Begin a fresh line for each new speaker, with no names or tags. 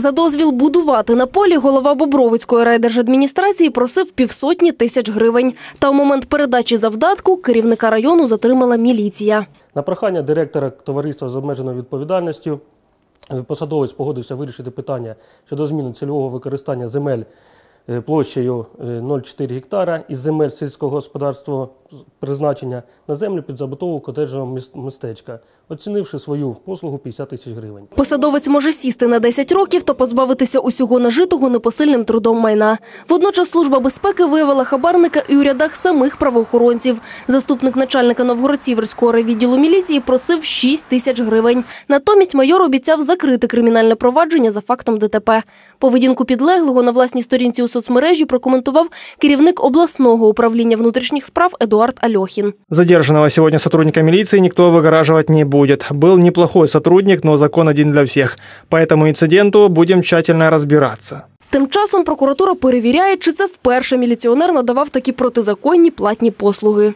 За дозвіл будувати на полі голова Бобровицької райдержадміністрації просив півсотні тисяч гривень. Та у момент передачі завдатку керівника району затримала міліція.
На прохання директора товариства з обмеженою відповідальністю е, посадовець погодився вирішити питання щодо зміни цільового використання земель площею е, 0,4 гектара із земель сільського господарства призначення на землю під забудову котеджного міс- містечка, оцінивши свою послугу 50 тисяч гривень.
Посадовець може сісти на 10 років та позбавитися усього нажитого непосильним трудом майна. Водночас Служба безпеки виявила хабарника і у рядах самих правоохоронців. Заступник начальника Новгород-Сіверського райвідділу міліції просив 6 тисяч гривень. Натомість майор обіцяв закрити кримінальне провадження за фактом ДТП. Поведінку підлеглого на власній сторінці у соцмережі прокоментував керівник обласного управління внутрішніх справ Едуард Альохін.
Задержанного сегодня сотрудника милиции никто выгораживать не будет. Был неплохой сотрудник, но закон один для всех. По этому инциденту будем тщательно разбираться.
Тим часом прокуратура перевіряє, чи це вперше міліціонер надавав такі протизаконні платні послуги.